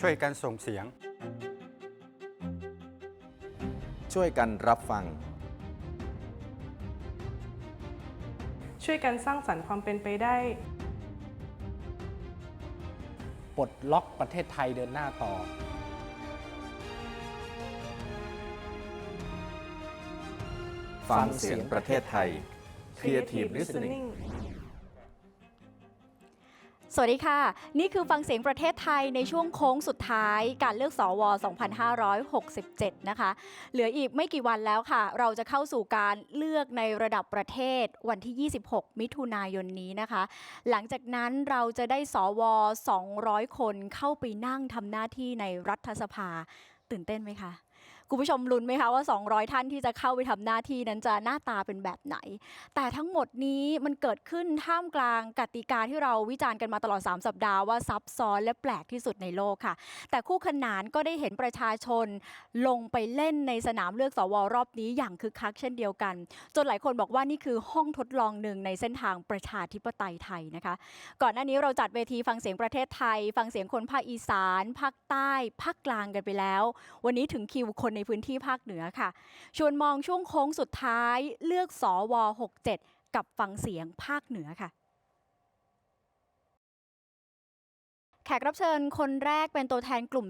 ช่วยกันส่งเสียง ช่วยกันรับฟัง ช่วยกันสร้างสรรค์ความเป็นไปได้ ปลดล็อกประเทศไทยเดินหน้าต่อ ฟังเสียงประเทศไทย Creative Listening สวัสดีค่ะ นี่คือฟังเสียงประเทศไทยในช่วงโค้งสุดท้ายการเลือกสว2567 นะคะ เหลืออีกไม่กี่วันแล้วค่ะ เราจะเข้าสู่การเลือกในระดับประเทศวันที่ 26 มิถุนายนนี้นะคะ หลังจากนั้นเราจะได้สว200 คนเข้าไปนั่งทำหน้าที่ในรัฐสภาตื่นเต้นไหมคะ คุณผู้ชมลุ้นไหมคะว่า 200 ท่านที่จะเข้าไปทำหน้าที่นั้นจะหน้าตาเป็นแบบไหน แต่ทั้งหมดนี้มันเกิดขึ้นท่ามกลางกติกาที่เราวิจารณ์กันมาตลอด 3 สัปดาห์ว่าซับซ้อนและแปลกที่สุดในโลกค่ะ แต่คู่ขนานก็ได้เห็นประชาชนลงไปเล่นในสนามเลือกสวรอบนี้อย่างคึกคักเช่นเดียวกัน จนหลายคนบอกว่านี่คือห้องทดลองหนึ่งในเส้นทางประชาธิปไตยไทยนะคะ ก่อนหน้านี้เราจัดเวทีฟังเสียงประเทศไทย ฟังเสียงคนภาคอีสาน ภาคใต้ ภาคกลางกันไปแล้ว วันนี้ถึงคิวคนในพื้นที่ภาคเหนือค่ะ ชวนมองช่วงโค้งสุดท้ายเลือกสว67 กับฟังเสียงภาคเหนือค่ะ แขกรับเชิญคนแรกเป็นตัวแทนกลุ่ม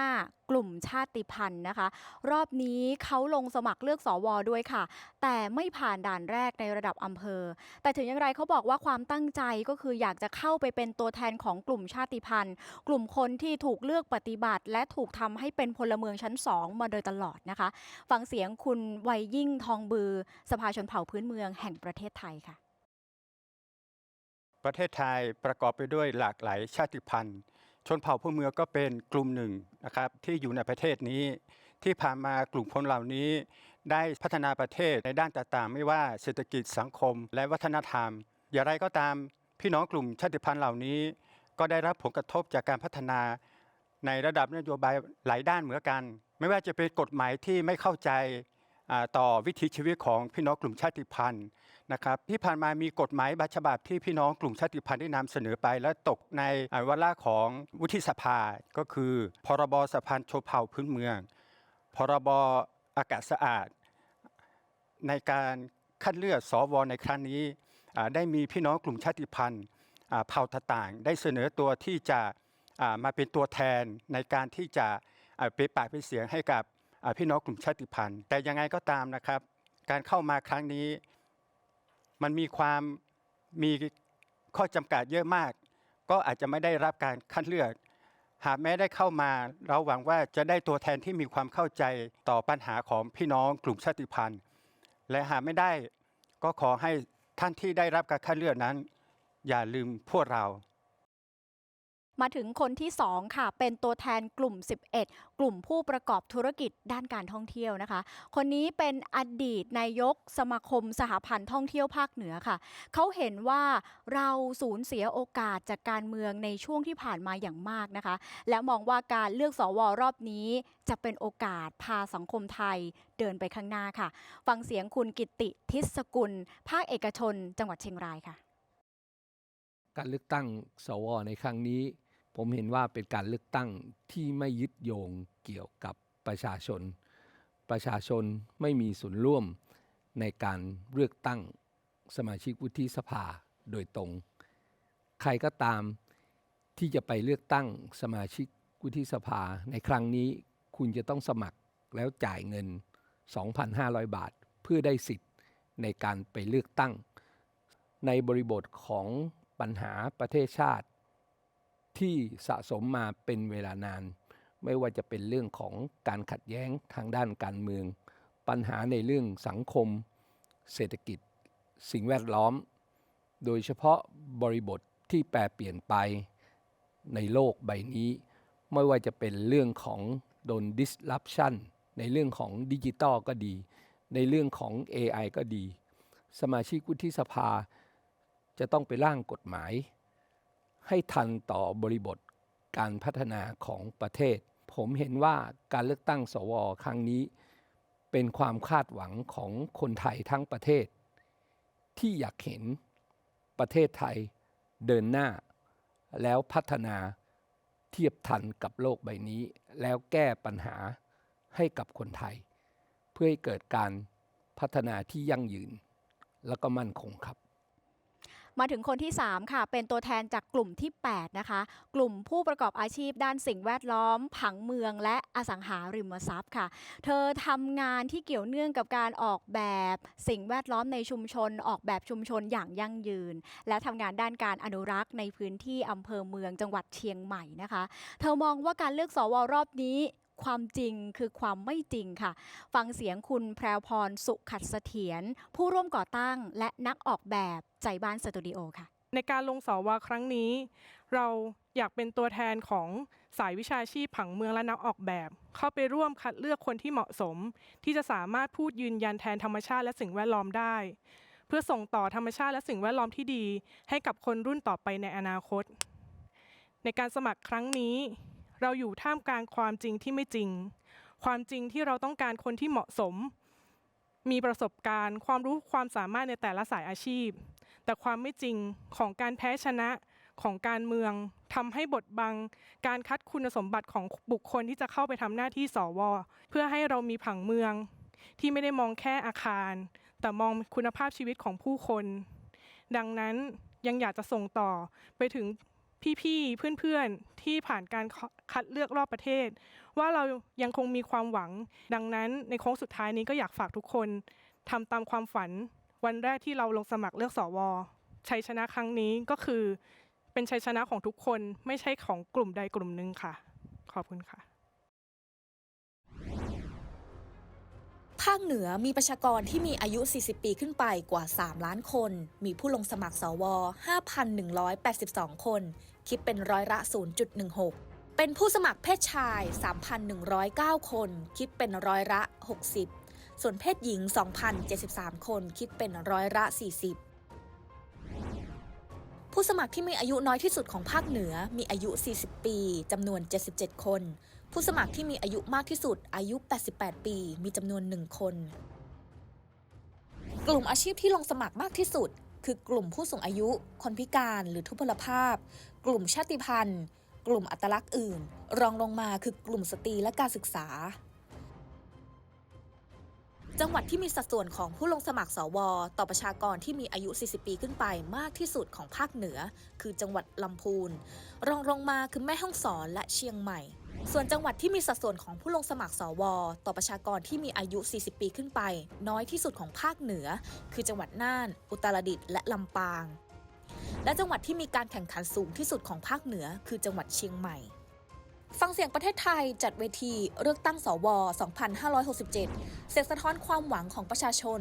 15 กลุ่มชาติพันธุ์นะคะ รอบนี้เขาลงสมัครเลือกสวด้วยค่ะ แต่ไม่ผ่านด่านแรกในระดับอำเภอ แต่ถึงอย่างไรเขาบอกว่าความตั้งใจก็คืออยากจะเข้าไปเป็นตัวแทนของกลุ่มชาติพันธุ์ กลุ่มคนที่ถูกเลือกปฏิบัติ และถูกทำให้เป็นพลเมืองชั้น2มาโดยตลอดนะคะ ฟังเสียงคุณวัยยิ่งทองบือ สภาชนเผ่าพื้นเมืองแห่งประเทศไทยค่ะ ประเทศไทยประกอบไปด้วยหลากหลายชาติพันธุ์ ชนเผ่าผู้เมืองก็เป็นกลุ่มหนึ่งนะครับที่อยู่ในประเทศนี้ ที่ผ่านมากลุ่มคนเหล่านี้ ได้พัฒนาประเทศในด้านต่างๆ ไม่ว่าเศรษฐกิจสังคม และวัฒนธรรม อย่างไรก็ตามพี่น้องกลุ่มชาติพันธุ์เหล่านี้ ก็ได้รับผลกระทบจากการพัฒนา ในระดับนโยบายหลายด้านเหมือนกัน ไม่ว่าจะเป็นกฎหมายที่ไม่เข้าใจต่อวิถีชีวิตของพี่น้องกลุ่มชาติพันธุ์ นะครับที่ผ่านมามีกฎหมายบางฉบับที่พี่น้องกลุ่มชาติพันธุ์ได้นำเสนอไป และตกในวาระของวุฒิสภาก็คือ พรบสะพานชนเผ่าพื้นเมือง พรบอากาศสะอาด ในการคัดเลือกสวในครั้งนี้ได้มีพี่น้องกลุ่มชาติพันธุ์อ่าเผ่าต่างๆ ได้เสนอตัวที่จะมาเป็นตัวแทนในการที่จะเปปากเป็นเสียงให้กับพี่น้องกลุ่มชาติพันธุ์ แต่ยังไงก็ตามนะครับ การเข้ามาครั้งนี้ มันมีความมีข้อจำกัดเยอะมาก ก็อาจจะไม่ได้รับการคัดเลือก หากแม้ได้เข้ามา เราหวังว่าจะได้ตัวแทนที่มีความเข้าใจต่อปัญหาของพี่น้องกลุ่มชาติพันธุ์ และหากไม่ได้ก็ขอให้ท่านที่ได้รับการคัดเลือกนั้น อย่าลืมพวกเรา มาถึงคนที่ 2 ค่ะ เป็นตัวแทนกลุ่ม 11 กลุ่มผู้ประกอบธุรกิจด้านการท่องเที่ยวนะคะ คนนี้เป็นอดีตนายกสมาคมสหพันธ์ท่องเที่ยวภาคเหนือค่ะ เขาเห็นว่าเราสูญเสียโอกาสจากการเมืองในช่วงที่ผ่านมาอย่างมากนะคะ และมองว่าการเลือกสวรอบนี้ จะเป็นโอกาสพาสังคมไทยเดินไปข้างหน้าค่ะ ฟังเสียงคุณกิติทิศกุล ภาคเอกชน จังหวัดเชียงรายค่ะ การเลือกตั้งสวในครั้งนี้ ผมเห็นว่าเป็นการเลือกตั้งที่ไม่ยึดโยงเกี่ยวกับประชาชน ประชาชนไม่มีส่วนร่วมในการเลือกตั้งสมาชิกวุฒิสภาโดยตรง ใครก็ตามที่จะไปเลือกตั้งสมาชิกวุฒิสภาในครั้งนี้คุณจะต้องสมัครแล้วจ่ายเงิน 2,500 บาท เพื่อได้สิทธิ์ในการไปเลือกตั้ง ในบริบทของปัญหาประเทศชาติ ที่สะสมมาเป็นเวลานาน ไม่ว่าจะเป็นเรื่องของการขัดแย้งทางด้านการเมือง ปัญหาในเรื่องสังคม เศรษฐกิจ สิ่งแวดล้อม โดยเฉพาะบริบทที่แปรเปลี่ยนไปในโลกใบนี้ ไม่ว่าจะเป็นเรื่องของโดน disruption ในเรื่องของดิจิตอลก็ดี ในเรื่องของ AI ก็ดี สมาชิกวุฒิสภาจะต้องไปร่างกฎหมาย ให้ทันต่อบริบทการพัฒนาของประเทศ ผมเห็นว่าการเลือกตั้งสวครั้งนี้ เป็นความคาดหวังของคนไทยทั้งประเทศ ที่อยากเห็นประเทศไทยเดินหน้า แล้วพัฒนาเทียบทันกับโลกใบนี้ แล้วแก้ปัญหาให้กับคนไทย เพื่อให้เกิดการพัฒนาที่ยั่งยืน แล้วก็มั่นคงครับ มาถึงคนที่ 3 ค่ะ เป็นตัวแทนจากกลุ่มที่ 8 นะคะ กลุ่มผู้ประกอบอาชีพด้านสิ่งแวดล้อม ผังเมืองและอสังหาริมทรัพย์ค่ะ เธอทำงานที่เกี่ยวเนื่องกับการออกแบบสิ่งแวดล้อมในชุมชน ออกแบบชุมชนอย่างยั่งยืน และทำงานด้านการอนุรักษ์ในพื้นที่อำเภอเมืองจังหวัดเชียงใหม่นะคะ เธอมองว่าการเลือกสวรอบนี้ ความจริงคือความไม่จริงค่ะ ฟังเสียงคุณแพรวพรสุขัดเสถียรผู้ร่วมก่อตั้งและนักออกแบบใจบ้านสตูดิโอค่ะ ในการลงสวครั้งนี้ เราอยากเป็นตัวแทนของสายวิชาชีพผังเมืองและนักออกแบบ เข้าไปร่วมคัดเลือกคนที่เหมาะสม ที่จะสามารถพูดยืนยันแทนธรรมชาติและสิ่งแวดล้อมได้ เพื่อส่งต่อธรรมชาติและสิ่งแวดล้อมที่ดี ให้กับคนรุ่นต่อไปในอนาคต ในการสมัครครั้งนี้ เราอยู่ท่ามกลางความจริงที่ไม่จริง ความจริงที่เราต้องการคนที่เหมาะสม มีประสบการณ์ ความรู้ความสามารถในแต่ละสายอาชีพ แต่ความไม่จริงของการแพ้ชนะของการเมืองทำให้บทบัง การคัดคุณสมบัติของบุคคลที่จะเข้าไปทำหน้าที่สว เพื่อให้เรามีผังเมือง ที่ไม่ได้มองแค่อาคาร แต่มองคุณภาพชีวิตของผู้คน ดังนั้นยังอยากจะส่งต่อไปถึง พี่ๆเพื่อนๆที่ผ่านการคัดเลือกรอบประเทศ ว่าเรายังคงมีความหวัง ดังนั้นในโค้งสุดท้ายนี้ก็อยากฝากทุกคนทำตามความฝัน วันแรกที่เราลงสมัครเลือกสวชัยชนะครั้งนี้ก็คือเป็นชัยชนะของทุกคนไม่ใช่ของกลุ่มใดกลุ่มหนึ่งค่ะ ขอบคุณค่ะ ภาคเหนือมีประชากรที่มีอายุ 40 ปีขึ้นไปกว่า 3 ล้านคน มีผู้ลงสมัครสว 5,182 คน คิดเป็นร้อยละ 0.16 เป็นผู้สมัครเพศชาย 3,109 คน คิดเป็นร้อยละ 60 ส่วนเพศหญิง 2,073 คน คิดเป็นร้อยละ 40ผู้สมัครที่มีอายุน้อยที่สุดของภาคเหนือมีอายุ 40 ปี จำนวน 77 คน ผู้สมัครที่มีอายุมากที่สุดอายุ 88 ปี มีจำนวน1คน กลุ่มอาชีพที่ลงสมัครมากที่สุด คือกลุ่มผู้สูงอายุ คนพิการหรือทุพพลภาพ กลุ่มชาติพันธุ์ กลุ่มอัตลักษณ์อื่น รองลงมาคือกลุ่มสตรีและการศึกษา จังหวัดที่มีสัดส่วนของผู้ลงสมัครสว ต่อประชากรที่มีอายุ 40 ปีขึ้นไปมากที่สุดของภาคเหนือ คือจังหวัดลำพูน รองลงมาคือแม่ฮ่องสอนและเชียงใหม่ ส่วนจังหวัดที่มีสัดส่วนของผู้ลงสมัครสว ต่อประชากรที่มีอายุ 40 ปีขึ้นไป น้อยที่สุดของภาคเหนือ คือจังหวัดน่าน อุตรดิตถ์และลำปาง และจังหวัดที่มีการแข่งขันสูงที่สุดของภาคเหนือ คือจังหวัดเชียงใหม่ ฟังเสียงประเทศไทยจัดเวทีเลือกตั้งสว 2567 เสียงสะท้อนความหวังของประชาชน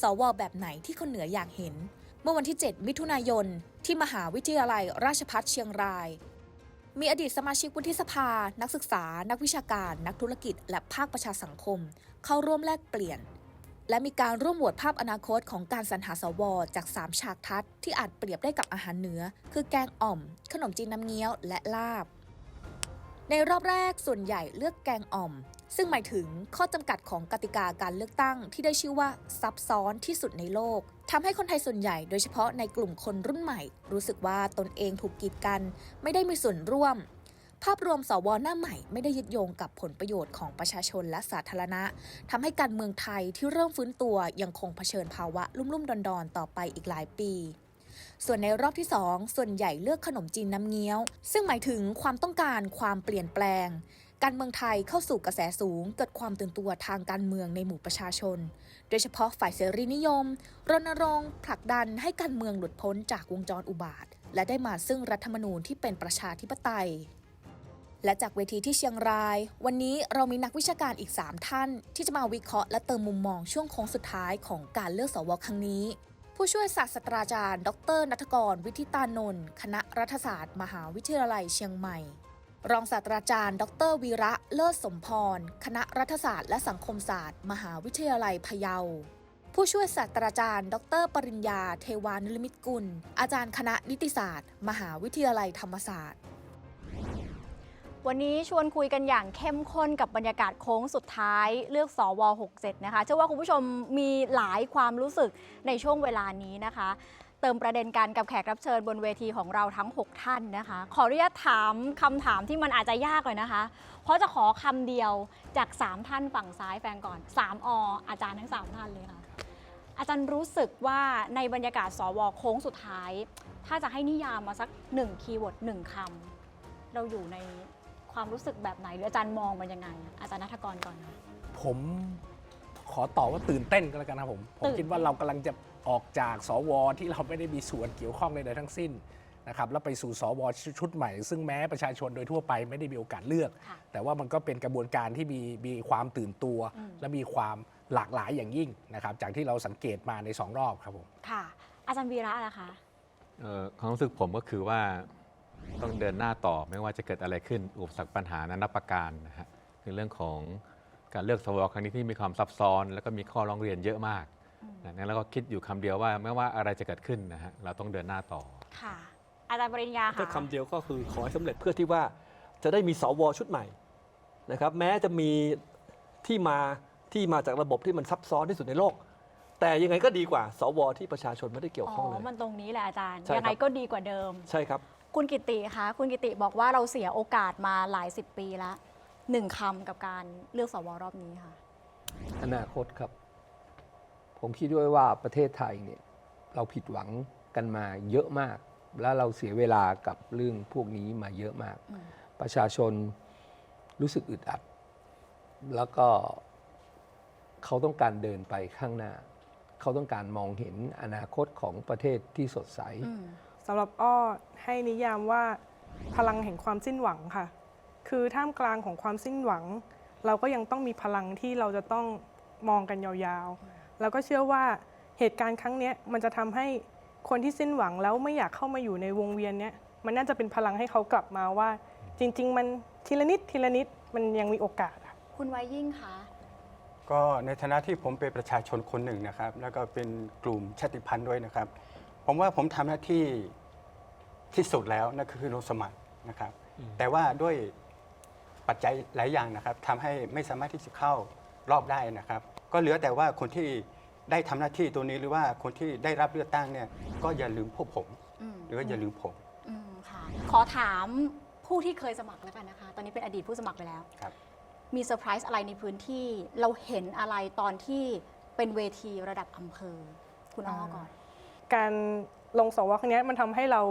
สว แบบไหนที่คนเหนืออยากเห็น เมื่อวันที่ 7 มิถุนายน ที่มหาวิทยาลัยราชภัฏเชียงราย มีอดีตสมาชิกวุฒิสภา นักศึกษา นักวิชาการ นักธุรกิจ และภาคประชาสังคม เข้าร่วมแลกเปลี่ยน และมีการร่วมโหวตภาพอนาคตของการสรรหาสว จาก 3 ฉากทัศน์ที่อาจเปรียบได้กับอาหารเหนือ คือแกงอ่อม ขนมจีนน้ำเงี้ยว และลาบ ในรอบแรกส่วนใหญ่เลือกแกงอ่อม ซึ่งหมายถึงข้อจำกัดของกติกาการเลือกตั้งที่ได้ชื่อว่าซับซ้อนที่สุดในโลก ทำให้คนไทยส่วนใหญ่โดยเฉพาะในกลุ่มคนรุ่นใหม่ รู้สึกว่าตนเองถูกกีดกัน ไม่ได้มีส่วนร่วม ภาพรวมสวหน้าใหม่ไม่ได้ยึดโยงกับผลประโยชน์ของประชาชนและสาธารณะทำให้การเมืองไทยที่เริ่มฟื้นตัวยังคงเผชิญภาวะลุ่มๆดอนๆต่อไปอีกหลายปีส่วนในรอบที่ 2 ส่วนใหญ่เลือกขนมจีนน้ำเงี้ยว ซึ่งหมายถึงความต้องการความเปลี่ยนแปลง การเมืองไทยเข้าสู่กระแสสูง เกิดความตื่นตัวทางการเมืองในหมู่ประชาชน โดยเฉพาะฝ่ายเสรีนิยม รณรงค์ผลักดันให้การเมืองหลุดพ้นจากวงจรอุบาท และได้มาซึ่งรัฐธรรมนูญที่เป็นประชาธิปไตย และจากเวทีที่เชียงราย วันนี้เรามีนักวิชาการอีก 3 ท่าน ที่จะมาวิเคราะห์และเติมมุมมองช่วงโค้งสุดท้ายของการเลือกสวครั้งนี้ผู้ช่วยศาสตราจารย์ ดรนัทกร วิทิตานนท์ คณะรัฐศาสตร์ มหาวิทยาลัยเชียงใหม่ รองศาสตราจารย์ ดรวีระเลิศสมพร คณะรัฐศาสตร์และสังคมศาสตร์ มหาวิทยาลัยพะเยา ผู้ช่วยศาสตราจารย์ ดร ปริญญา เทวานุลมิตกุล อาจารย์คณะนิติศาสตร์ มหาวิทยาลัยธรรมศาสตร์ วันนี้ชวนคุยกันอย่างเข้มข้นกับบรรยากาศโค้งสุดท้ายเลือกสว67นะคะ เชื่อว่าคุณผู้ชมมีหลายความรู้สึกในช่วงเวลานี้นะคะ เติมประเด็นกันกับแขกรับเชิญบนเวทีของเราทั้ง 6 ท่านนะคะ ขออนุญาตถามคำถามที่มันอาจจะยากหน่อยนะคะ เพราะจะขอคำเดียวจาก 3 ท่านฝั่งซ้ายแฟนก่อน 3 อ อาจารย์ทั้ง 3 ท่านเลยค่ะ อาจารย์รู้สึกว่าในบรรยากาศสวโค้งสุดท้าย ถ้าจะให้นิยามมาสัก1คีย์เวิร์ด1คำเราอยู่ในความรู้สึกแบบไหนหรืออาจารย์มองมันยังไง อาจารย์นัทกรก่อนค่ะ ผมขอตอบว่าตื่นเต้นก็แล้วกันนะครับผมผมตื่นคิดว่าเรากำลังจะ ออกจากสวที่เราไม่ได้มีส่วนเกี่ยวข้องใดๆทั้งสิ้นนะครับแล้วไปสู่สวชุดใหม่ ซึ่งแม้ประชาชนโดยทั่วไปไม่ได้มีโอกาสเลือกค่ะแต่ว่ามันก็เป็นกระบวนการที่มีมีความตื่นตัวอืมและมีความหลากหลายอย่างยิ่งนะครับจากที่เราสังเกตมาในสองรอบครับผมค่ะ อาจารย์วีระล่ะคะเอ่อความรู้สึกผมก็คือว่าต้องเดินหน้าต่อไม่ว่าจะเกิดอะไรขึ้น อุปสรรคปัญหานานับประการนะฮะคือเรื่องของการเลือกสวครั้งนี้ที่มีความซับซ้อน แล้วก็มีข้อร้องเรียนเยอะมาก อืมนะงั้นเราก็คิดอยู่คำเดียวว่าไม่ว่าอะไรจะเกิดขึ้นนะฮะเราต้องเดินหน้าต่อ ค่ะ อาจารย์ปริญญาถ้าค่ะคำเดียวก็คือขอให้สำเร็จเพื่อที่ว่าจะได้มีสวชุดใหม่นะครับแม้จะมีที่มาที่มาจากระบบที่มันซับซ้อนที่สุดในโลก แต่ยังไงก็ดีกว่า สวที่ประชาชนไม่ได้เกี่ยวอ๋ข้องเลอยมันตรงนี้แหละอาจารย์ ใช่ครับ ยังไงก็ดีกว่าเดิม ใช่ครับ คุณกิติคะ คุณกิติบอกว่าเราเสียโอกาสมาหลายสิบปีแล้วหนึ่งคำกับการเลือกสวรอบนี้ค่ะ อนาคตครับ ผมคิดด้วยว่าประเทศไทยเนี่ยเราผิดหวังกันมาเยอะมาก แล้วเราเสียเวลากับเรื่องพวกนี้มาเยอะมากอืมประชาชนรู้สึกอึดอัด แล้วก็เขาต้องการเดินไปข้างหน้า เขาต้องการมองเห็นอนาคตของประเทศที่สดใสอืมสำหรับอ้อให้นิยามว่าพลังแห่งความสิ้นหวังค่ะ คือท่ามกลางของความสิ้นหวัง เราก็ยังต้องมีพลังที่เราจะต้องมองกันยาวๆ แล้วก็เชื่อว่าเหตุการณ์ครั้งเนี้ยมันจะทำให้คนที่สิ้นหวังแล้วไม่อยากเข้ามาอยู่ในวงเวียนเนี้ยมันน่าจะเป็นพลังให้เขากลับมาว่า จริง ๆ มันทีละนิดทีละนิดมันยังมีโอกาสอะคุณไวยิ่งคะก็ในฐานะที่ผมเป็นประชาชนคนหนึ่งนะครับ แล้วก็เป็นกลุ่มชาติพันธุ์ด้วยนะครับ ผมว่าผมทำหน้าที่ที่สุดแล้วนั่นก็คือลงสมัครนะครับ แต่ว่าด้วยปัจจัยหลายอย่างนะครับทำให้ไม่สามารถที่จะเข้ารอบได้นะครับ ก็เหลือแต่ว่าคนที่ได้ทำหน้าที่ตัวนี้หรือว่าคนที่ได้รับเลือกตั้งเนี่ยก็อย่าลืมพวกผมอืมหรือว่าอย่าลืมผมอืมค่ะขอถามผู้ที่เคยสมัครแล้วกันนะคะ ตอนนี้เป็นอดีตผู้สมัครไปแล้วครับมีเซอร์ไพรส์อะไรในพื้นที่เราเห็นอะไรตอนที่เป็นเวทีระดับอำเภอ คุณอ้อก่อน การลงสวครั้งเนี้ยมันทำให้เรา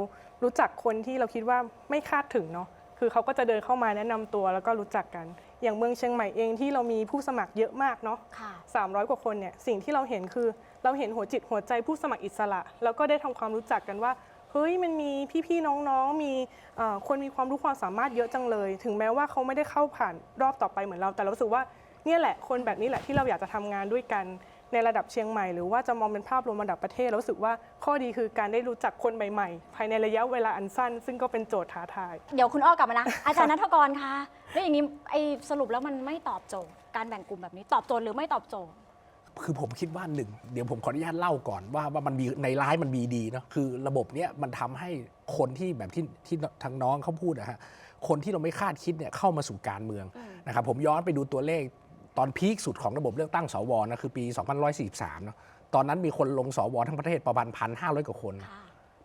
รู้จักคนที่เราคิดว่าไม่คาดถึงเนาะ คือเขาก็จะเดินเข้ามาแนะนำตัวแล้วก็รู้จักกัน อย่างเมืองเชียงใหม่เองที่เรามีผู้สมัครเยอะมากเนาะค่ะ300กว่าคนเนี่ยสิ่งที่เราเห็นคือเราเห็นหัวจิตหัวใจผู้สมัครอิสระ แล้วก็ได้ทำความรู้จักกันว่าเฮ้ยมันมีพี่ๆน้องๆมีเอ่อคนมีความรู้ความสามารถเยอะจังเลย ถึงแม้ว่าเขาไม่ได้เข้าผ่านรอบต่อไปเหมือนเรา แต่เรารู้สึกว่าเนี่ยแหละคนแบบนี้แหละที่เราอยากจะทำงานด้วยกัน ในระดับเชียงใหม่ หรือว่าจะมองเป็นภาพรวมระดับประเทศเรารู้สึกว่าข้อดีคือการได้รู้จักคนใหม่ๆ ภายในระยะเวลาอันสั้น ซึ่งก็เป็นโจทย์ท้าทาย เดี๋ยวคุณอ้อกลับมานะ อาจารย์นัทกรคะแล้วอย่างนี้ไอ้สรุปแล้วมันไม่ตอบโจทย์ การแบ่งกลุ่มแบบนี้ตอบโจทย์หรือไม่ตอบโจทย์คือผมคิดว่าหนึ่งเดี๋ยวผมขออนุญาตเล่าก่อนว่าว่ามันมีในร้ายมันมีดีเนาะคือระบบเนี้ยมันทำให้คนที่แบบที่ที่ทางน้องเขาพูดนะฮะคนที่เราไม่คาดคิดเนี่ยเข้ามาสู่การเมืองอืมนะครับผมย้อนไปดูตัวเลข ตอนพีคสุดของระบบเลือกตั้งสวนะคือปี2543เนาะตอนนั้นมีคนลงสวทั้งประเทศประมาณพันห้าร้อยกว่าคนค่ะ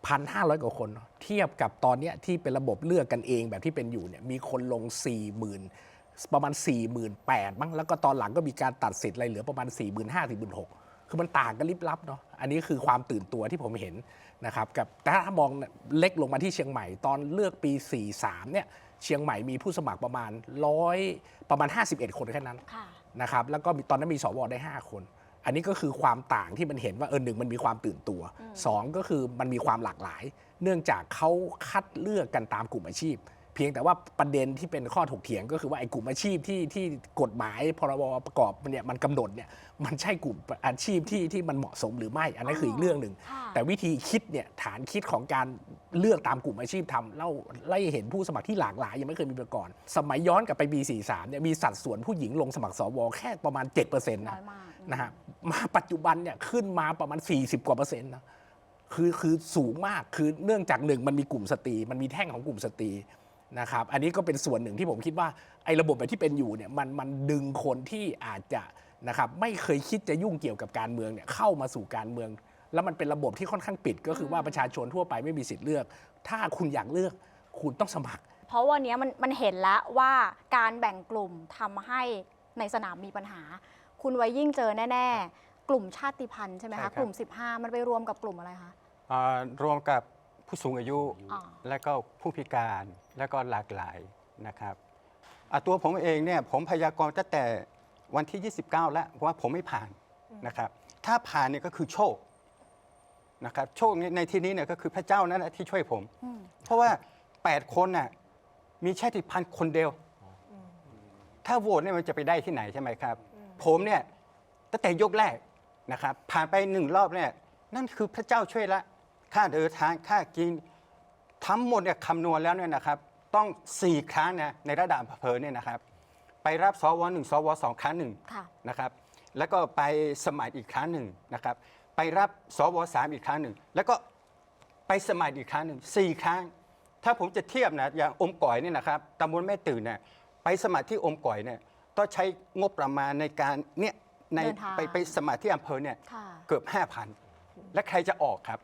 พันห้าร้อยกว่าคน เทียบกับตอนเนี้ยที่เป็นระบบเลือกกันเองแบบที่เป็นอยู่เนี่ยมีคนลง4 0 0 0 0ประมาณ4 8 0 0 0มั้งแล้วก็ตอนหลังก็มีการตัดสิทธิ์อะไรเหลือประมาณ4 5 0 0 0 4 6 0 0 0คือมันต่างกันลิบลับเนาะอันนี้คือความตื่นตัวที่ผมเห็นนะครับกับแต่ถ้ามองเล็กลงมาที่เชียงใหม่ ตอนเลือกปี 43เนี่ยเชียงใหม่มีผู้สมัครประมาณร้อยประมาณ 51 คนแค่นั้นค่ะ นะครับแล้วก็มีตอนนั้นมีสวได้ 5 คน อันนี้ก็คือความต่างที่มันเห็นว่าเออหนึ่งมันมีความตื่นตัวอืมสองก็คือมันมีความหลากหลาย เนื่องจากเขาคัดเลือกกันตามกลุ่มอาชีพ เพียงแต่ว่าประเด็นที่เป็นข้อถกเถียงก็คือว่าไอ้กลุ่มอาชีพที่ที่กฎหมายพรบประกอบเนี่ยมันกำหนดเนี่ยมันใช่กลุ่มอาชีพที่ที่มันเหมาะสมหรือไม่ อันนั้นคืออีกเรื่องหนึ่งค่ะแต่วิธีคิดเนี่ยฐานคิดของการเลือกตามกลุ่มอาชีพทำเล่าไล่เห็นผู้สมัครที่หลากหลายยังไม่เคยมีมาก่อน สมัยย้อนกลับไปปี 43เนี่ยมีสัดส่วนผู้หญิงลงสมัครสวแค่ประมาณ 7%นะน้อยมากนะฮะมาปัจจุบันเนี่ยขึ้นมาประมาณ 40 กว่าเปอร์เซ็นต์นะคือคือสูงมากคือเนื่องจากหนึ่งมันมีกลุ่มสตรีมันมีแท่งของกลุ่มสตรี นะครับอันนี้ก็เป็นส่วนหนึ่งที่ผมคิดว่าไอ้ระบบแบบที่เป็นอยู่เนี่ยมันมันดึงคนที่อาจจะนะครับไม่เคยคิดจะยุ่งเกี่ยวกับการเมืองเนี่ยเข้ามาสู่การเมือง แล้วมันเป็นระบบที่ค่อนข้างปิด ก็คือว่าประชาชนทั่วไปไม่มีสิทธิ์เลือก ถ้าคุณอยากเลือกคุณต้องสมัคร เพราะวันนี้มันมันเห็นแล้วว่าการแบ่งกลุ่มทำให้ในสนามมีปัญหา คุณไว้ยิ่งเจอแน่ ๆ กลุ่มชาติพันธุ์ใช่ไหมใช่ครัคะบกลุ่ม 15 มันไปรวมกับกลุ่มอะไรคะอ่ารวมกับ ผู้สูงอายุอ๋อ และก็ผู้พิการและก็หลากหลายนะครับอะตัวผมเองเนี่ยผมพยากรณ์ตั้งแต่วันที่ 29 แล้วว่าผมไม่ผ่านนะครับ ถ้าผ่านเนี่ยก็คือโชคนะครับโชคในในที่นี้เนี่ยก็คือพระเจ้านั่นแหละที่ช่วยผม อืม เพราะว่า 8 คนน่ะมีชาติพันธุ์คนเดียว ถ้าโหวตเนี่ยมันจะไปได้ที่ไหนใช่ไหมครับ ผมเนี่ยตั้งแต่ยกแรกนะครับผ่านไปหนึ่งรอบเนี่ยนั่นคือพระเจ้าช่วยละ ค่าเดินทางค่ากินทั้งหมดเนี่ยคำนวณแล้วเนี่ยนะครับ ต้อง 4 ครั้งนะในระดับอำเภอเนี่ยนะครับ ไปรับสวหนึ่งสวสองครั้งหนึ่งค่ะนะครับ แล้วก็ไปสมัครอีกครั้งหนึ่งนะครับ ไปรับสวสามอีกครั้งหนึ่งแล้วก็ไปสมัครอีกครั้งหนึ่งสี่ครั้ง ถ้าผมจะเทียบนะอย่างอมก่อยเนี่ยนะครับตำบลแม่ตื่นเนี่ยไปสมัครที่อมก่อยเนี่ยต้องใช้งบประมาณในการเนี่ยในเดินทาง ไปไปสมัครที่อำเภอเนี่ยค่ะ เกือบ 5,000 และใครจะออกครับ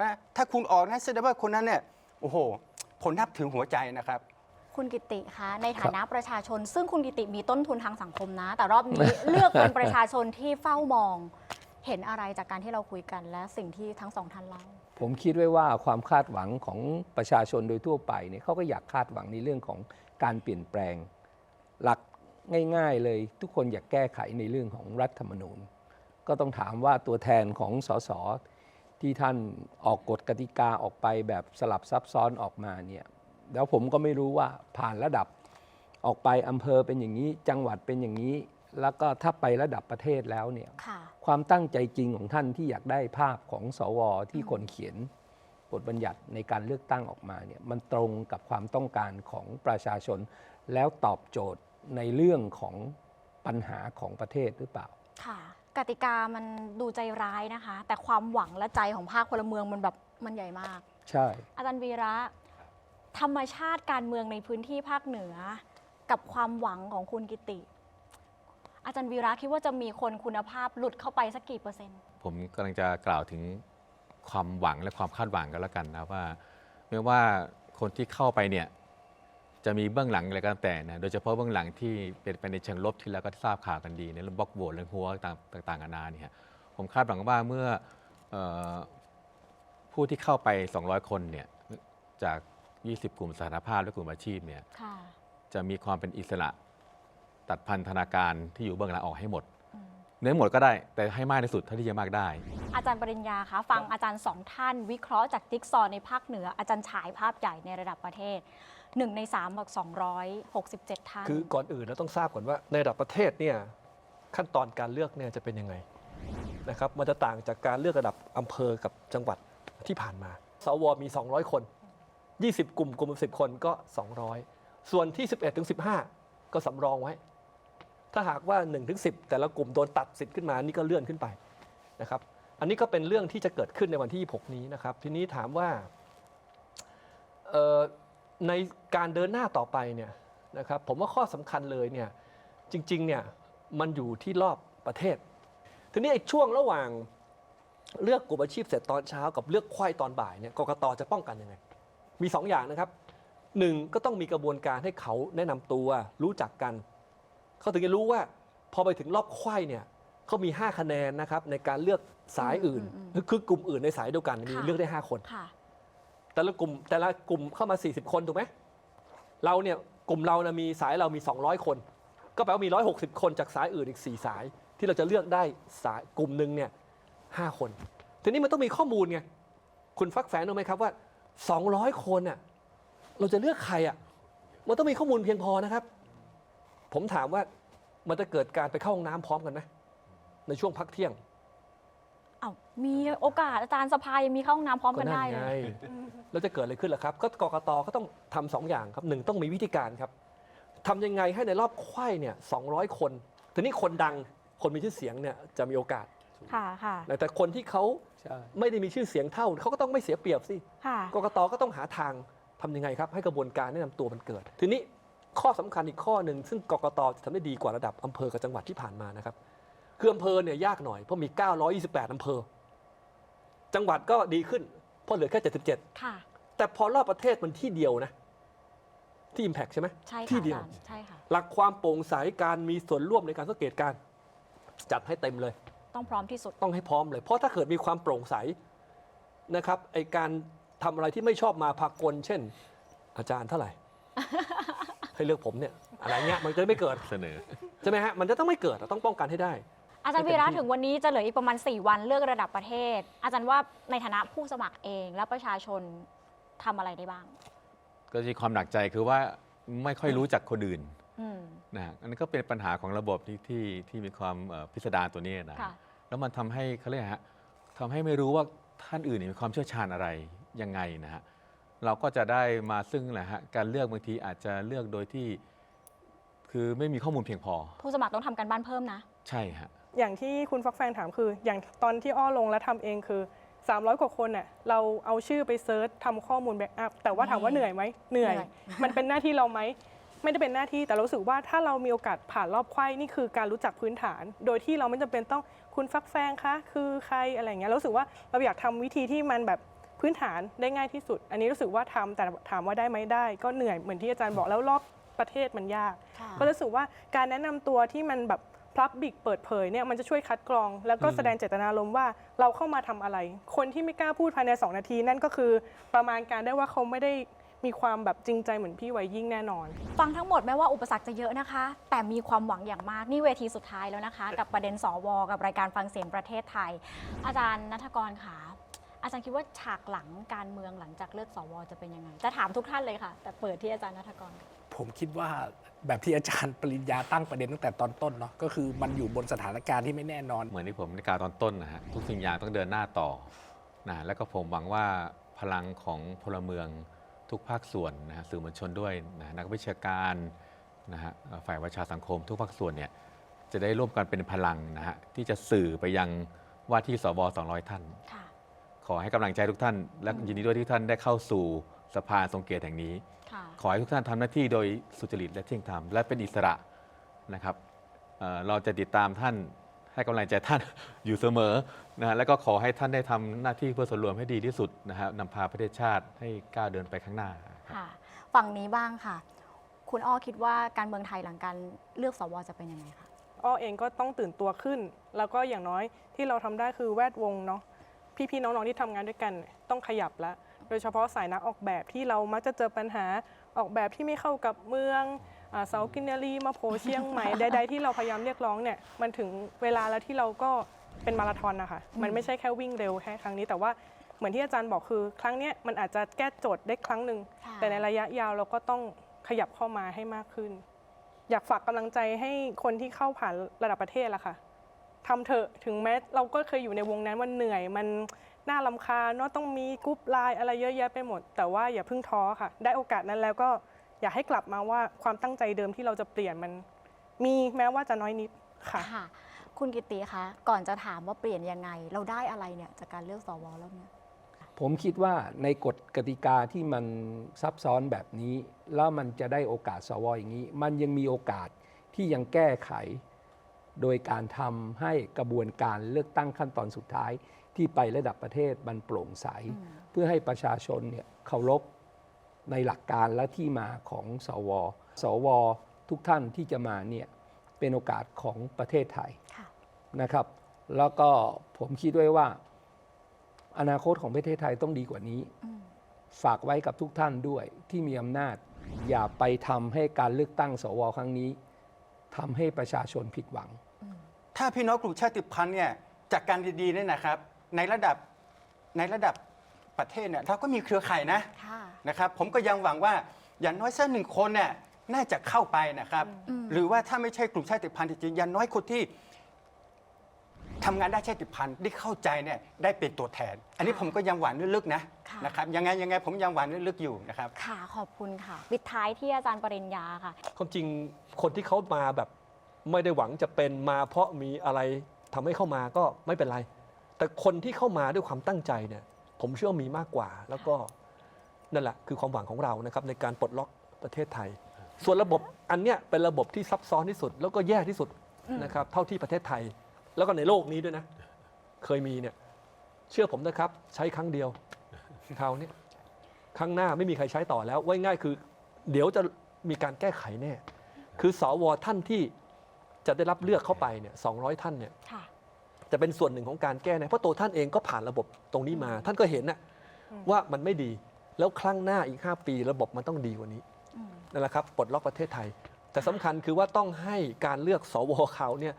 นะถ้าคุณออกนะแสดงว่าคนนั้นเนี่ยโอ้โหผมนับถึงหัวใจนะครับ คุณกิติคะในฐานะประชาชน ซึ่งคุณกิติมีต้นทุนทางสังคมนะ แต่รอบนี้เลือกเป็นประชาชนที่เฝ้ามอง เห็นอะไรจากการที่เราคุยกันและสิ่งที่ทั้งสองท่านเล่าผมคิดไว้ว่าความคาดหวังของประชาชนโดยทั่วไปเนี่ยเขาก็อยากคาดหวังในเรื่องของการเปลี่ยนแปลง หลักง่าย ๆ เลยทุกคนอยากแก้ไขในเรื่องของรัฐธรรมนูญ ก็ต้องถามว่าตัวแทนของสส ที่ท่านออกกฎกติกาออกไปแบบสลับซับซ้อนออกมาเนี่ยแล้วผมก็ไม่รู้ว่าผ่านระดับออกไปอำเภอเป็นอย่างนี้ จังหวัดเป็นอย่างนี้ แล้วก็ถ้าไประดับประเทศแล้วเนี่ยค่ะความตั้งใจจริงของท่านที่อยากได้ภาพของสวที่คนเขียนบทบัญญัติในการเลือกตั้งออกมาเนี่ยมันตรงกับความต้องการของประชาชน แล้วตอบโจทย์ในเรื่องของปัญหาของประเทศหรือเปล่าค่ะ กติกามันดูใจร้ายนะคะ แต่ความหวังและใจของภาคพลเมืองมันแบบมันใหญ่มาก ใช่ อาจารย์วีระ ธรรมชาติการเมืองในพื้นที่ภาคเหนือ กับความหวังของคุณกิติ อาจารย์วีระคิดว่าจะมีคนคุณภาพหลุดเข้าไปสักกี่เปอร์เซ็นต์ ผมกำลังจะกล่าวถึงความหวังและความคาดหวังกันแล้วกันนะว่า ไม่ว่าคนที่เข้าไปเนี่ย จะมีเบื้องหลังอะไรก็ตามแต่นะโดยเฉพาะเบื้องหลังที่เป็นไปในเชิงลบที่เราก็ทราบข่าวกันดีในเรื่องบล็อกโหวตเรื่องหัวต่างต่างๆนานาเนี่ยผมคาดหวังว่าเมื่อเออผู้ที่เข้าไป 200 คนเนี่ยจาก 20 กลุ่มสถานภาพและกลุ่มอาชีพเนี่ยค่ะจะมีความเป็นอิสระตัดพันธนาการที่อยู่เบื้องหลังออกให้หมดอืมเนื้อหมดก็ได้แต่ให้มากที่สุดเท่าที่จะมากได้ อาจารย์ปริญญาคะฟังอาจารย์สองท่าน วิเคราะห์จากจิ๊กซอว์ในภาคเหนืออาจารย์ฉายภาพใหญ่ในระดับประเทศ หนึ่งในสามบอก267 ท่าน คือก่อนอื่นเราต้องทราบก่อนว่าในระดับประเทศเนี่ยขั้นตอนการเลือกเนี่ยจะเป็นยังไงนะครับมันจะต่างจากการเลือกระดับอำเภอกับจังหวัดที่ผ่านมา สวมี 200 คน 20 กลุ่มกลุ่ม10 คนก็ 200 ส่วนที่ 11ถึง15 ก็สำรองไว้ ถ้าหากว่า1ถึง10 แต่ละกลุ่มโดนตัดสิทธิ์ขึ้นมานี่ก็เลื่อนขึ้นไปนะครับอันนี้ก็เป็นเรื่องที่จะเกิดขึ้นในวันที่ 26 นี้นะครับ ทีนี้ถามว่า ในการเดินหน้าต่อไปเนี่ยนะครับผมว่าข้อสำคัญเลยเนี่ยจริงๆเนี่ยมันอยู่ที่รอบประเทศ ทีนี้ไอ้ช่วงระหว่างเลือกกลุ่มอาชีพเสร็จตอนเช้ากับเลือกควายตอนบ่ายเนี่ยกกตจะป้องกันยังไง มี 2อย่างนะครับหนึ่งก็ต้องมีกระบวนการให้เขาแนะนำตัวรู้จักกัน เขาถึงจะรู้ว่าพอไปถึงรอบควายเนี่ยเขามี 5 คะแนนนะครับในการเลือกสายอื่นอืมอืมคือกลุ่มอื่นในสายเดียวกันมีค่ะเลือกได้ 5 คนค่ะ แต่ละกลุ่มแต่ละกลุ่มเข้ามา 40 คนถูกไหมเราเนี่ยกลุ่มเรานะมีสายเรามี 200 คน ก็แปลว่ามี 160 คนจากสายอื่นอีก 4 สาย ที่เราจะเลือกได้สายกลุ่มหนึ่งเนี่ย5คน ทีนี้มันต้องมีข้อมูลไงคุณฟักแฟนรู้ไหมครับว่า 200 คนน่ะเราจะเลือกใครอะมันต้องมีข้อมูลเพียงพอนะครับ ผมถามว่ามันจะเกิดการไปเข้าห้องน้ำพร้อมกันไหมในช่วงพักเที่ยง อามีโอกาสอาจารย์สภายังมีเข้าห้องน้ำพร้อมกันได้เลไงย แล้วจะเกิดอะไรขึ้นล่ะครับ ก็กกตก็ต้องทำสองอย่างครับหนึ่งต้องมีวิธีการครับทำยังไงให้ในรอบไขว้เนี่ย200คน ทีนี้คนดังคนมีชื่อเสียงเนี่ยจะมีโอกาส ค่ะค่ะแต่คนที่เขาใช่ ไม่ได้มีชื่อเสียงเท่าเขาก็ต้องไม่เสียเปรียบสิ ค่ะ กกตก็ต้องหาทางทำยังไงครับ ให้กระบวนการแนะนำตัวมันเกิด ทีนี้ข้อสำคัญอีกข้อหนึ่งซึ่งกกตจะทำได้ดีกว่าระดับอำเภอกับจังหวัดที่ผ่านมานะครับ คืออำเภอเนี่ยยากหน่อยเพราะมี 928อำเภอ จังหวัดก็ดีขึ้นเพราะเหลือแค่ 77 ค่ะ แต่พอรอบประเทศมันที่เดียวนะ ที่ Impact ใช่ไหมใช่ค่ะที่เดียว อาจารใช่ค่ะ หลักความโปร่งใสการมีส่วนร่วมในการสังเกตการณ์จัดให้เต็มเลย ต้องพร้อมที่สุด ต้องให้พร้อมเลย เพราะถ้าเกิดมีความโปร่งใสนะครับไอการทำอะไรที่ไม่ชอบมาพากล เช่น อาจารย์เท่าไหร่ ให้เลือกผมเนี่ย อะไรเงี้ยมันจะไม่เกิด เสนอ ใช่ไหมฮะ มันจะต้องไม่เกิดต้องป้องกันให้ได้ อาจารย์ให้วีเต็มระที่ถึงวันนี้จะเหลืออีกประมาณ 4 วันเลือกระดับประเทศ อาจารย์ว่าในฐานะผู้สมัครเองและประชาชนทำอะไรได้บ้าง ก็จะมีความหนักใจคือว่าไม่ค่อยรู้จักคนอื่นอืม นะฮะอันนี้ก็เป็นปัญหาของระบบที่ที่ที่มีความเอ่อพิสดารตัวนี้นะค่ะ แล้วมันทำให้เขาเรียกอะไรฮะทำให้ไม่รู้ว่าท่านอื่นเนี่ยมีความเชี่ยวชาญอะไรยังไงนะฮะเราก็จะได้มาซึ่งแหละฮะการเลือกบางทีอาจจะเลือกโดยที่ คือไม่มีข้อมูลเพียงพอผู้สมัครต้องทำการบ้านเพิ่มนะ ใช่ฮะ อย่างที่คุณฟักแฟงถามคือ อย่างตอนที่อ้อลงแล้วทำเองคือ 300 กว่าคนน่ะเราเอาชื่อไปเซิร์ชทำข้อมูลแบ็กอัพแต่ว่าถามว่าเหนื่อยไหมเหนื่อยเหนื่อยมันเป็นหน้าที่เราไหมไม่ได้เป็นหน้าที่แต่เรารู้สึกว่าถ้าเรามีโอกาสผ่านรอบไขว้นี่คือการรู้จักพื้นฐาน โดยที่เราไม่จำเป็นต้องคุณฟักแฟงคะคือใครอะไรอย่างเงี้ยเรารู้สึกว่าเราอยากทำวิธีที่มันแบบพื้นฐานได้ง่ายที่สุด อันนี้รู้สึกว่าทำแต่ถามว่าได้ไหมได้ ก็เหนื่อยเหมือนที่อาจารย์บอกแล้วรอบประเทศมันยากค่ะก็รู้สึกว่าการแนะนำตัวที่มันแบบ พลับบิกเปิดเผยเนี่ยมันจะช่วยคัดกรอง แล้วก็แสดงเจตนารมณ์ว่าเราเข้ามาทำอะไร คนที่ไม่กล้าพูดภายใน 2 นาที นั่นก็คือประมาณการได้ว่าเขาไม่ได้มีความแบบจริงใจเหมือนพี่ไวยิ่งแน่นอน ฟังทั้งหมดแม้ว่าอุปสรรคจะเยอะนะคะ แต่มีความหวังอย่างมากนี่เวทีสุดท้ายแล้วนะคะ กับประเด็นสวกับรายการฟังเสียงประเทศไทย อาจารย์นัทกรค่ะอาจารย์คิดว่าฉากหลังการเมืองหลังจากเลือกสวจะเป็นยังไง จะถามทุกท่านเลยค่ะ แต่เปิดที่อาจารย์นัทกรค่ะ ผมคิดว่าแบบที่อาจารย์ปริญญาตั้งประเด็นตั้งแต่ตอนต้นเนาะก็คือมันอยู่บนสถานการณ์ที่ไม่แน่นอน เหมือนที่ผมในกล่าวตอนต้นนะฮะทุกสิ่งอย่างต้องเดินหน้าต่อนะแล้วก็ผมหวังว่าพลังของพลเมืองทุกภาคส่วนนะฮะสื่อมวลชนด้วยนะนักวิชาการนะฮะเอ่อฝ่ายประชาสังคมทุกภาคส่วนเนี่ยจะได้ร่วมกันเป็นพลังนะฮะที่จะสื่อไปยังว่าที่สว200 ท่านค่ะขอให้กำลังใจทุกท่าน และยินดีด้วยที่ทุกท่านได้เข้าสู่สภาทรงเกียรติแห่งนี้ค่ะ ขอให้ทุกท่านทำหน้าที่โดยสุจริตและเที่ยงธรรมและเป็นอิสระนะครับเอ่อเราจะติดตามท่านให้กำลังใจท่าน อยู่เสมอนะฮะแล้วก็ขอให้ท่านได้ทำหน้าที่เพื่อส่วนรวมให้ดีที่สุดนะฮะนำพาประเทศชาติให้ก้าวเดินไปข้างหน้าครับค่ะฝั่งนี้บ้างค่ะ คุณอ้อคิดว่าการเมืองไทยหลังการเลือกสวจะเป็นยังไงคะอ้อเองก็ต้องตื่นตัวขึ้น แล้วก็อย่างน้อยที่เราทำได้คือแวดวงเนาะพี่ๆน้องๆที่ทำงานด้วยกันเนี่ยต้องขยับแล้ว โดยเฉพาะสายนักออกแบบที่เรามักจะเจอปัญหาออกแบบที่ไม่เข้ากับเมืองอาเสากินนารีมาโผล่เชียงใหม่ ใดๆที่เราพยายามเรียกร้องเนี่ยมันถึงเวลาแล้วที่เราก็เป็นมาราธอนนะคะมันไม่ใช่แค่วิ่งเร็วแค่ครั้งนี้แต่ว่าเหมือนที่อาจารย์บอกคือ ครั้งเนี้ยมันอาจจะแก้โจทย์ได้ครั้งหนึ่งค่ะ แต่ในระยะยาวเราก็ต้องขยับเข้ามาให้มากขึ้น อยากฝากกำลังใจให้คนที่เข้าผ่านระดับประเทศละค่ะทำเถอะถึงแม้เราก็เคยอยู่ในวงนั้นมันเหนื่อยมัน น่าลำคาเนาะต้องมีกรุ๊ปไลน์อะไรเยอะแยะไปหมด แต่ว่าอย่าเพิ่งท้อค่ะ ได้โอกาสนั้นแล้วก็อยากให้กลับมาว่าความตั้งใจเดิมที่เราจะเปลี่ยนมัน มีแม้ว่าจะน้อยนิดค่ะ ค่ะ คุณกิติคะ ก่อนจะถามว่าเปลี่ยนยังไง เราได้อะไรเนี่ยจากการเลือกสวแล้วเนี่ย ผมคิดว่าในกฎกติกาที่มันซับซ้อนแบบนี้ แล้วมันจะได้โอกาสสวอย่างนี้ มันยังมีโอกาสที่ยังแก้ไข โดยการทำให้กระบวนการเลือกตั้งขั้นตอนสุดท้าย ที่ไประดับประเทศมันโปร่งใส เพื่อให้ประชาชนเนี่ยเคารพในหลักการและที่มาของสว สว ทุกท่านที่จะมาเนี่ยเป็นโอกาสของประเทศไทยค่ะนะครับ แล้วก็ผมคิดด้วยว่า อนาคตของประเทศไทยต้องดีกว่านี้อืมฝากไว้กับทุกท่านด้วยที่มีอำนาจ อย่าไปทำให้การเลือกตั้ง สว ครั้งนี้ทำให้ประชาชนผิดหวัง ถ้าพี่น้องกลุ่มชาติพันธุ์เนี่ยจากการดีๆเนี่ยนะครับ ในระดับในระดับประเทศเนี่ยเราก็มีเครือข่ายนะค่ะ นะครับ ผมก็ยังหวังว่าอย่างน้อยสักหนึ่งคนเนี่ยน่าจะเข้าไปนะครับ อืม หรือว่าถ้าไม่ใช่กลุ่มชาติพันธุ์จริงๆอย่างน้อยคนที่ทำงานได้ชาติพันธุ์ได้เข้าใจเนี่ยได้เป็นตัวแทน อันนี้ผมก็ยังหวังลึกๆนะค่ะ นะครับยังไงยังไงผมยังหวังลึกๆอยู่นะครับ ค่ะ ขอบคุณค่ะ ปิดท้ายที่อาจารย์ปริญญาค่ะ ความจริงคนที่เขามาแบบไม่ได้หวังจะเป็นมาเพราะมีอะไรทำให้เข้ามาก็ไม่เป็นไร แต่คนที่เข้ามาด้วยความตั้งใจเนี่ยผมเชื่อมีมากกว่า แล้วก็นั่นแหละคือความหวังของเรานะครับในการปลดล็อกประเทศไทย ส่วนระบบอันเนี้ยเป็นระบบที่ซับซ้อนที่สุด แล้วก็แย่ที่สุดนะครับเท่าที่ประเทศไทย แล้วก็ในโลกนี้ด้วยนะ เคยมีเนี่ยเชื่อผมนะครับ ใช้ครั้งเดียวคราวนี้ครั้งหน้าไม่มีใครใช้ต่อแล้วไว้ง่ายคือ เดี๋ยวจะมีการแก้ไขแน่คือสวท่านที่จะได้รับเลือกเข้าไปเนี่ย200ท่านเนี่ย จะเป็นส่วนหนึ่งของการแก้นะเพราะตัวท่านเองก็ผ่านระบบตรงนี้มา ท่านก็เห็นนะอืมว่ามันไม่ดีแล้วครั้งหน้าอีก 5 ปีระบบมันต้องดีกว่านี้อืมนั่นแหละครับปลดล็อกประเทศไทย แต่สำคัญคือว่าต้องให้การเลือกสวเขาเนี่ย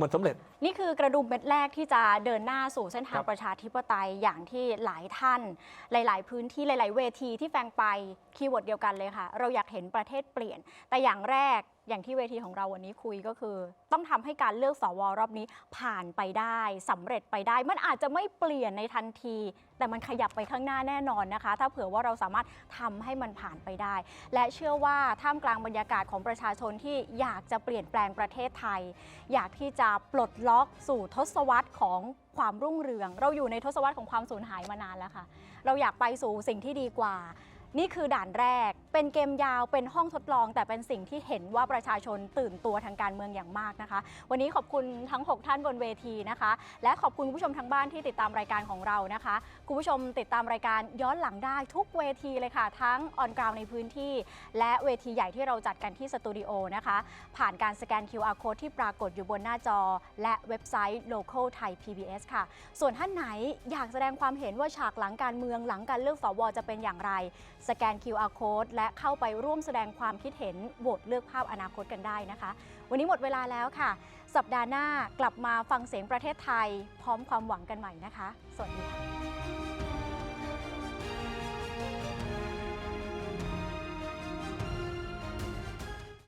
มันสำเร็จ นี่คือกระดุมเม็ดแรกที่จะเดินหน้าสู่เส้นทาคงรับประชาธิปไตยอย่างที่หลายท่าน หลาย ๆ พื้นที่หลาย ๆ เวทีที่แฟงไป คีย์เวิร์ดเดียวกันเลยค่ะ เราอยากเห็นประเทศเปลี่ยน แต่อย่างแรกอย่างที่เวทีของเราวันนี้คุยก็คือ ต้องทำให้การเลือกสวรอบนี้ผ่านไปได้สำเร็จไปได้ มันอาจจะไม่เปลี่ยนในทันที แต่มันขยับไปข้างหน้าแน่นอนนะคะ ถ้าเผื่อว่าเราสามารถทำให้มันผ่านไปได้ และเชื่อว่าท่ามกลางบรรยากาศของประชาชนที่อยากจะเปลี่ยนแปลงประเทศไทย อยากที่จะปลดล็อกสู่ทศวรรษของความรุ่งเรือง เราอยู่ในทศวรรษของความสูญหายมานานแล้วค่ะ เราอยากไปสู่สิ่งที่ดีกว่า นี่คือด่านแรก เป็นเกมยาวเป็นห้องทดลอง แต่เป็นสิ่งที่เห็นว่าประชาชนตื่นตัวทางการเมืองอย่างมากนะคะ วันนี้ขอบคุณทั้ง 6 ท่านบนเวทีนะคะ และขอบคุณคุณผู้ชมทางบ้านที่ติดตามรายการของเรานะคะ คุณผู้ชมติดตามรายการย้อนหลังได้ทุกเวทีเลยค่ะ ทั้งออนกราวในพื้นที่ และเวทีใหญ่ที่เราจัดกันที่สตูดิโอนะคะ ผ่านการสแกน QR code ที่ปรากฏอยู่บนหน้าจอ และเว็บไซต์ local thai pbs ค่ะ ส่วนท่านไหนอยากแสดงความเห็นว่าฉากหลังการเมืองหลังการเลือกสวจะเป็นอย่างไร สแกน QR code และเข้าไปร่วมแสดงความคิดเห็นโหวตเลือกภาพอนาคตกันได้นะคะ วันนี้หมดเวลาแล้วค่ะ สัปดาห์หน้ากลับมาฟังเสียงประเทศไทย พร้อมความหวังกันใหม่นะคะ สวัสดีค่ะ